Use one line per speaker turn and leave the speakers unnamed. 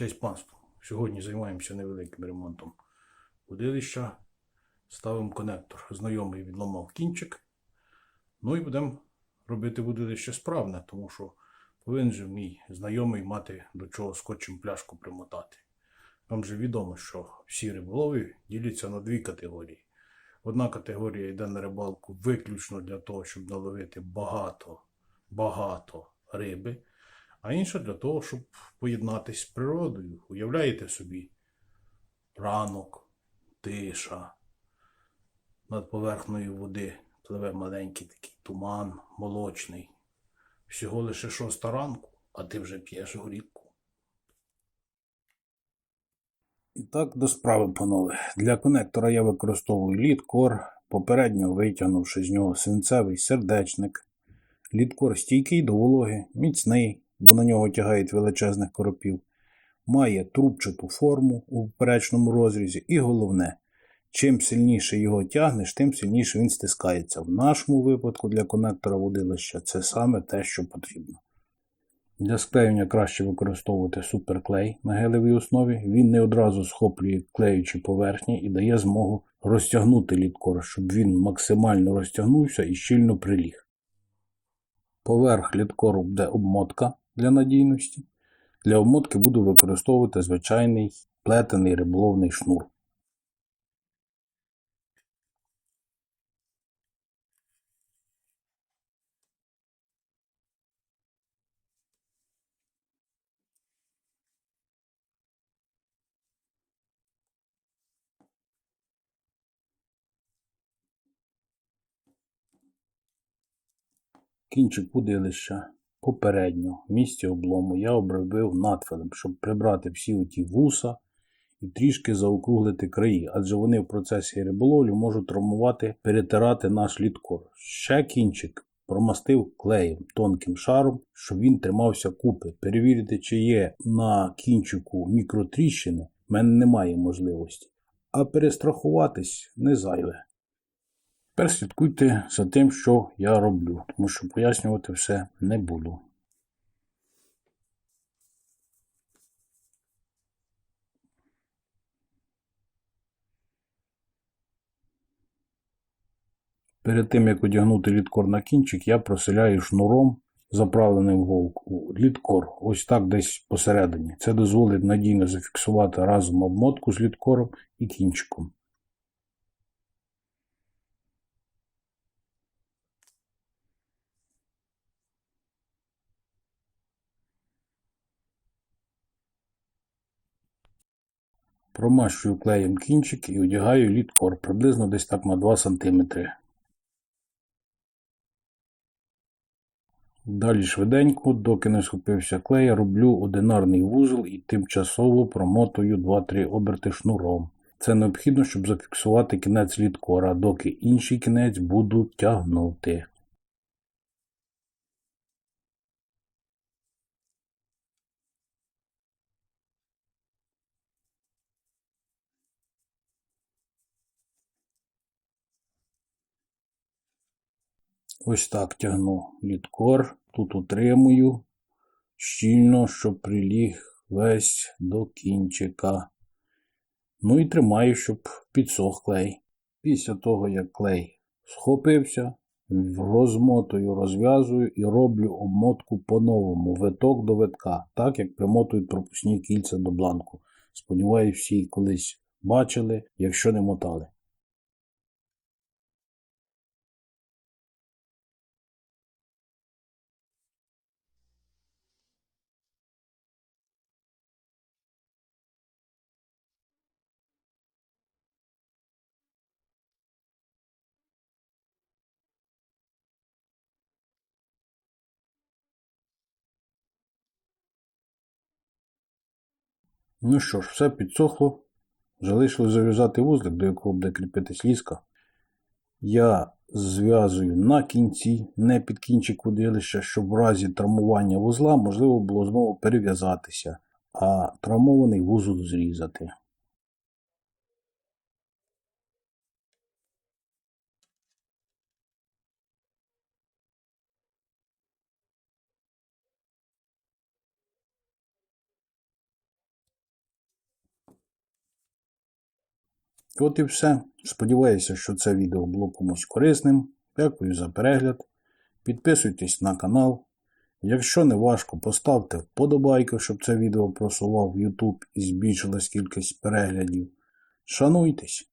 Честь панству. Сьогодні займаємося невеликим ремонтом удилища. Ставимо конектор. Знайомий відламав кінчик. Ну і будемо робити будилище справне, тому що повинен же мій знайомий мати до чого скотчем пляшку примотати. Вам же відомо, що всі риболови діляться на дві категорії. Одна категорія йде на рибалку виключно для того, щоб наловити багато, багато риби, а інша для того, щоб поєднатися з природою. Уявляєте собі, ранок, тиша, над поверхнею води пливе маленький такий туман молочний. Всього лише шоста ранку, а ти вже п'єш горілку. І так до справи, панове. Для конектора я використовую літкор, попередньо витягнувши з нього свинцевий сердечник. Літкор стійкий до вологи, міцний, бо на нього тягають величезних коропів. Має трубчату форму у поперечному розрізі, і головне, чим сильніше його тягнеш, тим сильніше він стискається. В нашому випадку для конектора водилища це саме те, що потрібно. Для склеювання краще використовувати суперклей на гелевій основі. Він не одразу схоплює клеючі поверхні і дає змогу розтягнути літкор, щоб він максимально розтягнувся і щільно приліг. Поверх літкору буде обмотка для надійності. Для обмотки буду використовувати звичайний плетений риболовний шнур. Кінчик удилища попередньо в місці облому я обробив надфилем, щоб прибрати всі оті вуса і трішки заокруглити краї, адже вони в процесі риболовлі можуть травмувати, перетирати наш літкор. Ще кінчик промастив клеєм тонким шаром, щоб він тримався купи. Перевірити, чи є на кінчику мікротріщини, в мене немає можливості. А перестрахуватись не зайве. Тепер слідкуйте за тим, що я роблю, тому що пояснювати все не буду. Перед тим, як одягнути літкор на кінчик, я проселяю шнуром, заправленим в голку. Літкор ось так десь посередині. Це дозволить надійно зафіксувати разом обмотку з літкором і кінчиком. Промащую клеєм кінчик і одягаю літкор приблизно десь так на 2 см. Далі швиденько, доки не схопився клей, роблю одинарний вузол і тимчасово промотую 2-3 оберти шнуром. Це необхідно, щоб зафіксувати кінець літкора, доки інший кінець буду тягнути. Ось так тягну літкор, тут утримую щільно, щоб приліг весь до кінчика. Ну і тримаю, щоб підсох клей. Після того, як клей схопився, розмотую, розв'язую і роблю обмотку по-новому, виток до витка, так як примотують пропускні кільця до бланку. Сподіваюсь, всі колись бачили, якщо не мотали. Ну що ж, все підсохло. Залишилось зав'язати вузлик, до якого буде кріпитись ліска. Я зв'язую на кінці, не під кінчик водилища, щоб в разі травмування вузла можливо було знову перев'язатися, а травмований вузол зрізати. От і все. Сподіваюся, що це відео було комусь корисним. Дякую за перегляд. Підписуйтесь на канал. Якщо не важко, поставте вподобайку, щоб це відео просував в YouTube і збільшилась кількість переглядів. Шануйтесь!